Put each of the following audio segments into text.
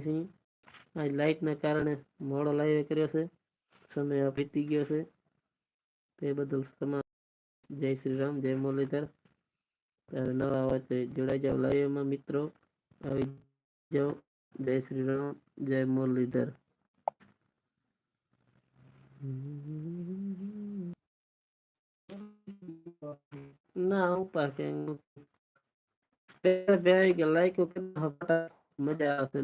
છીએ આજ લાઇટના કારણે મોડો લાઈવ કર્યો છે. સમય વીતી ગયો છે. તે બદલ તમામ જય શ્રી રામ, જય મુરલીધર. ત્યારે નવા હોય તો જોડાઈ જાઓ લાઈવમાં મિત્રો. આવી જાઓ. જય શ્રી રામ, જય મુરલીધર. ના, હું પાસે બે કે લાઈકો મજા આવશે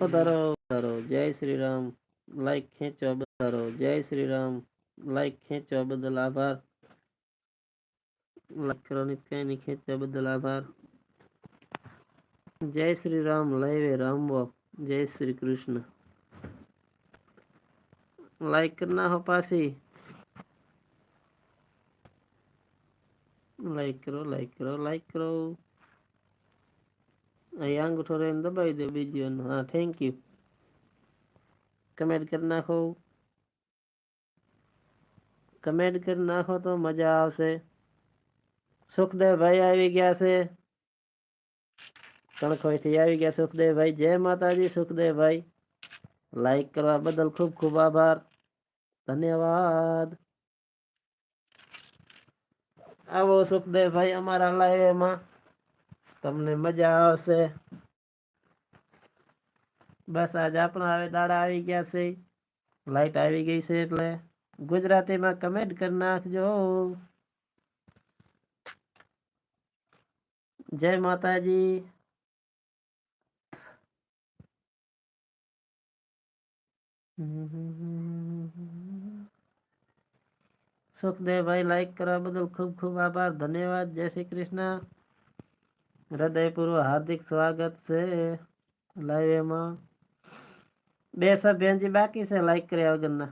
પધારો પધારો જય શ્રી રામ લાઈક ખેંચવા બધારો જય શ્રી રામ લાઈક ખેંચવા બદલ આભાર લાઈક કરવાની કઈ નહીં ખેંચવા બદલ આભાર જય શ્રી રામ લાઈવે રામવો જય શ્રી કૃષ્ણ લાઈક કરી નાખો પાછી. લાઈક કરો લાઈક કરો લાઈક કરો. અહીં અંગૂઠો રહીને દબાવી દો બીજું હા થેન્ક યુ કમેન્ટ કરી નાખો. કમેન્ટ કરી નાખો તો મજા આવશે. સુખદેવ ભાઈ આવી ગયા છે. કણખોઈથી આવી ગયા. સુખદેવ ભાઈ જય માતાજી સુખદેવ ભાઈ લાઈક કરવા બદલ ખૂબ ખૂબ આભાર. ધન્યવાદ આવો સુખદેવ ભાઈ અમારા લાઈવમાં તમને મજા આવશે બસ આજ આપણા હવે દાડા આવી ગયા છે લાઈટ આવી ગઈ છે એટલે ગુજરાતીમાં કમેન્ટ કરી નાખજો જય માતાજી સુખદેવભાઈ લાઈક કરવા બદલ ખૂબ ખૂબ આભાર ધન્યવાદ જય શ્રી કૃષ્ણ હૃદયપૂર્વક હાર્દિક સ્વાગત છે લાઈવમાં બે સભ્યજી બાકી છે લાઈક કર્યા વગરના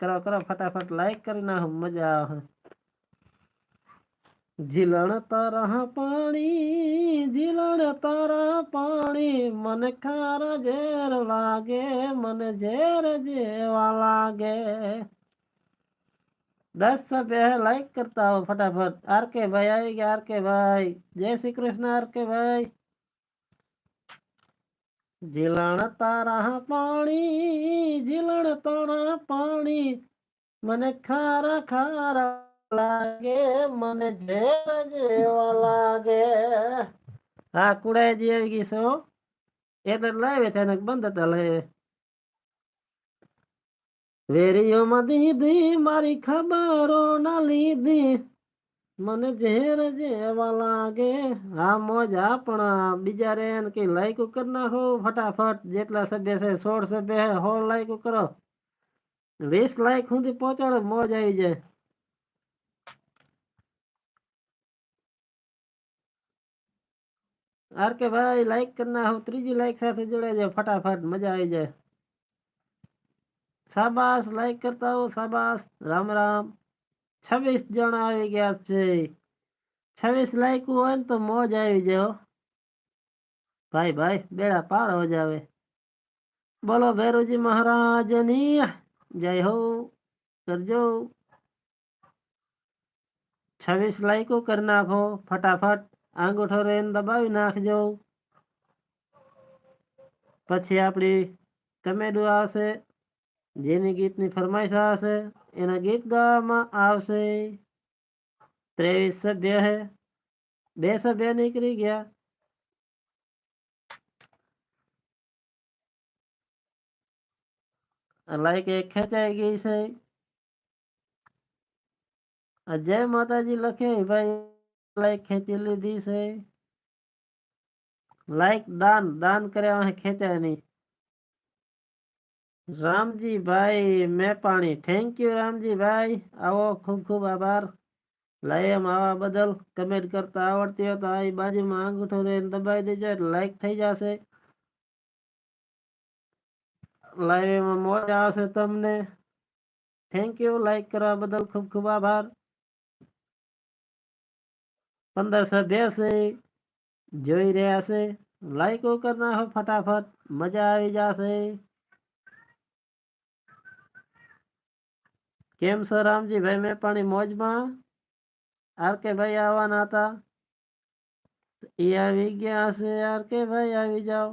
કરો કરો ફટાફટ લાઈક કરી નાખો મજા આવે ઝીલણ તારા પાણી ઝીલણ તારા પાણી મને ખારા ઝેર લાગે મને ઝેર જેવા લાગે દસ સભ્ય લાઈક કરતા હો ફટાફટ આર કે ભાઈ આવી ગયા આર કે ભાઈ જય શ્રી કૃષ્ણ આર કે ભાઈ ઝીલણ તારા પાણી ઝીલણ તારા પાણી મને ખારા ખારા લાગે મને ઝેર જેવા લાગે હા કુડાયજી આવી ગઈ છો એટલે લાવે તેને બંધ હતા લાવે વેરીઓમાં દીધી મારી ખબરો ના લીધી મને ઝેર જેવા લાગે હા મોજ હા પણ બીજા રે કે લાઈક કરી નાખો ફટાફટ જેટલા સભ્ય છે સોળ સભ્ય છે સોળ લાઈક કરો વીસ લાઈક સુધી પહોંચાડો મોજ આવી જાય આર કે ભાઈ લાઈક કરી નાખો ત્રીજી લાઈક સાથે જોડાઈ જાય ફટાફટ મજા આવી જાય શાબાશ લાઈક કરતા હો શાબાશ રામ રામ છવ્વીસ જણા આવી ગયા છે છવ્વીસ લાઈક હોય ને તો મોજ આવી જાય ભાઈ ભાઈ બેડા પાર હો જાવે બોલો ભૈરુજી મહારાજની જય હો કરજો છવ્વીસ લાઈકો કરી નાખો ફટાફટ આંગૂઠો રેન દબાવી નાખજો પછી આપણી કમેડું આવશે જેની ગીતની ફરમાઈશ આવશે એના ગીત ગાવામાં આવશે ત્રેવીસ સભ્ય હે બે સભ્ય નીકળી ગયા લાઈક એક ખેંચાઈ ગઈ છે જય માતાજી લખે ભાઈ લાઈક ખેંચી લીધી છે લાઈક દાન દાન કર્યા ખેંચાય નહીં રામજી ભાઈ મેપાણી થેન્ક યુ રામજી ભાઈ આવો ખૂબ ખૂબ આભાર લાઈવ આવવા બદલ કમેન્ટ કરતા આવડતી હોય તો આ બાજુમાં અંગૂઠો રહીને દબાવી દેજો એટલે લાઈક થઈ જશે લાઈવમાં મોજ આવશે તમને થેન્ક યુ લાઈક કરવા બદલ ખૂબ ખૂબ આભાર પંદર સભ્ય છે જોઈ રહ્યા છે લાઈકો કરી નાખો ફટાફટ મજા આવી જશે કેમ છો રામજીભાઈ મેપાણી મોજમાં આર કે ભાઈ આવવાના હતા ઈ આવી ગયા હશે આર કે ભાઈ આવી જાઓ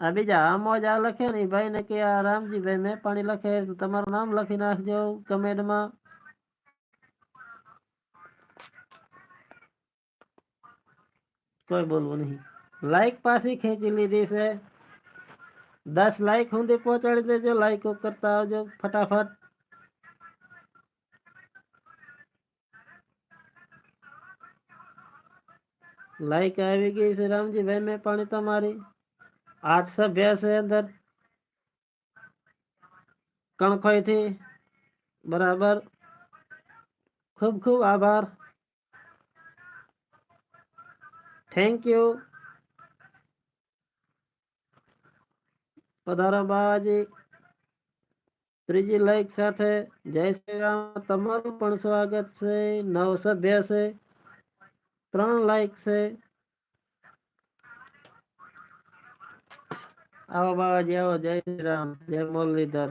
આ બીજા આ મોજ આ લખે ને ઈ ભાઈ ને કે આ રામજીભાઈ મેપાણી લખે તો તમારું નામ લખી નાખજો કમેન્ટમાં કોઈ બોલવું નહીં લાઈક પાછી ખેંચી લીધી છે દસ લાઈક સુધી પહોંચાડી દેજો લાઈકો કરતા આવજો ફટાફટ લાઈક આવી ગઈ છે રામજીભાઈ મેં પાણી તમારી આઠ સભ્ય છે અંદર કણખોઈ થી બરાબર ખૂબ ખૂબ આભાર થેન્ક યુ પધારો બાવાજી ત્રીજી લાઈક સાથે જય શ્રી રામ. તમારું પણ સ્વાગત છે. નવ સભ્ય છે. ત્રણ લાઈક છે. આવો બાવાજી આવો. જય શ્રી રામ. જય મુરલીધર.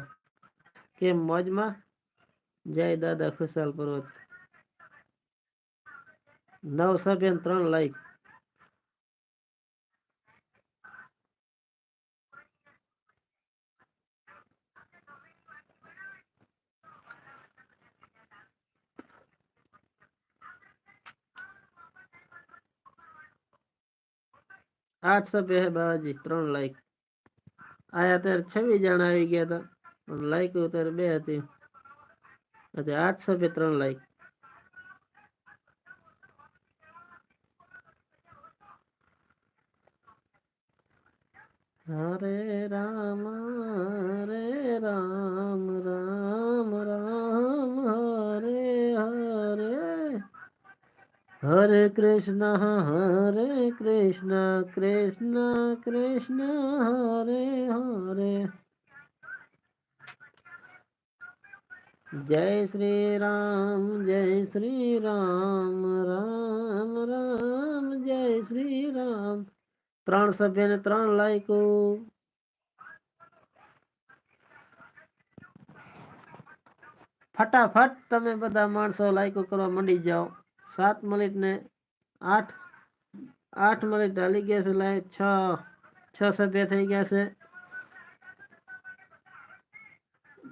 કેમ મોજમાં? જય દાદા ખુશાલ પર્વત. નવ સભ્ય ત્રણ લાઈક. આઠ સભ્ય હે ત્રણ લાઈક આયા ત્યારે છવ્વીસ જણા આવી ગયા હતા. લાઈક ત્યારે બે હતી. અચ્છા આઠ સભ્ય, ત્રણ લાઈક હરે રામ હરે રામ રામ હરે કૃષ્ણ હરે કૃષ્ણ કૃષ્ણ કૃષ્ણ હરે હરે જય શ્રી રામ જય શ્રી રામ રામ રામ જય શ્રી રામ ત્રણ સભ્યને ત્રણ લાયકો ફટાફટ તમે બધા માણસો લાયકો કરવા મંડી જાઓ સાત મિનિટ ને આઠ આઠ મિનિટ હાલી ગયા છે લાય છ છ સભ્ય થઈ ગયા છે.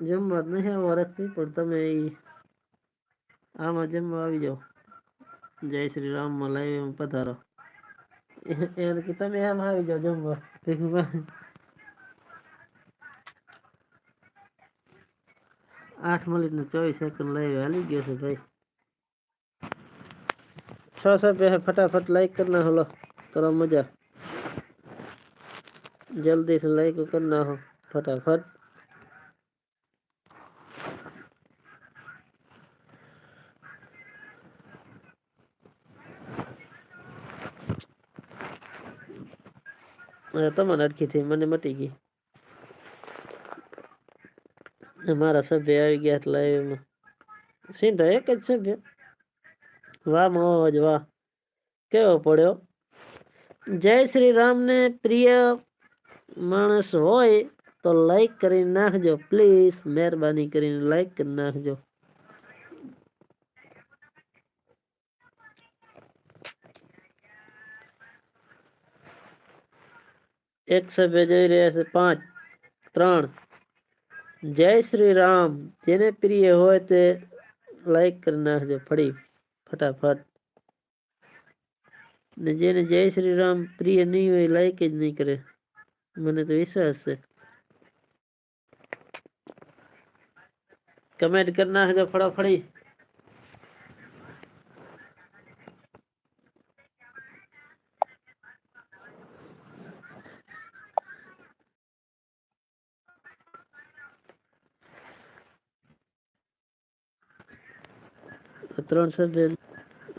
જમવા નહીં આવો રખતી પણ તમે આમાં જમવા આવી જાઓ. જય શ્રી રામમાં લાઈવ એમ પધારો. એને કે તમે આમ આવી જાઓ જમવા આઠ મિનિટ ને ચોવીસ સેકન્ડ લાઈવ હાલી ગયો છે ભાઈ. છ સભ્ય હે ફટાફટ લાઈક કરના હલો કરો મજા જલ્દી से लाइक करना हो फटाफट તમારે અટકી થઈ મને મટી ગઈ મારા સભ્ય આવી ગયા એટલે એમાં સીધા એક જ સભ્ય વાહ મોજ વાહ કેવો પડ્યો જય શ્રી રામ ને પ્રિય માણસ હોય તો લાઈક કરીને નાખજો પ્લીઝ મહેરબાની કરીને લાઈક કરી નાખજો એક સભ્ય જોઈ રહ્યા છે પાંચ ત્રણ જય શ્રી રામ જેને પ્રિય હોય તે લાઈક કરી નાખજો ફરી ફટાફટ ને જેને જય શ્રી રામ પ્રિય નહીં હોય લાઈક જ નહીં કરે મને તો વિશ્વાસ છે કમેન્ટ કરી નાખજો ફટાફડી આ ત્રણ સભ્ય આ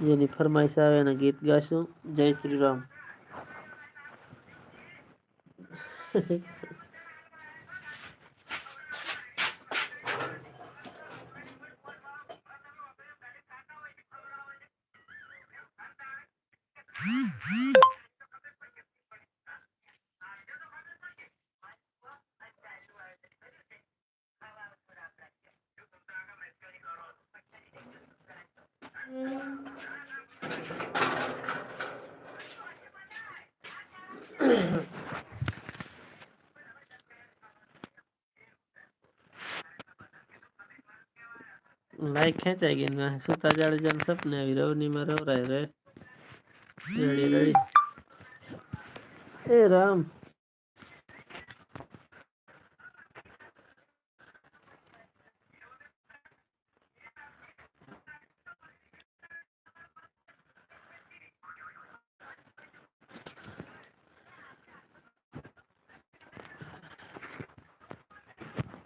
જેની ફરમાઈશ આવે એના ગીત ગાશું. જય શ્રી રામ લાઈક ખેંચાઈ ગઈ ને સુતા જાડેજા ને સપને આવી રવની માં રવરાય રે રેડી રેડી. એ રામ.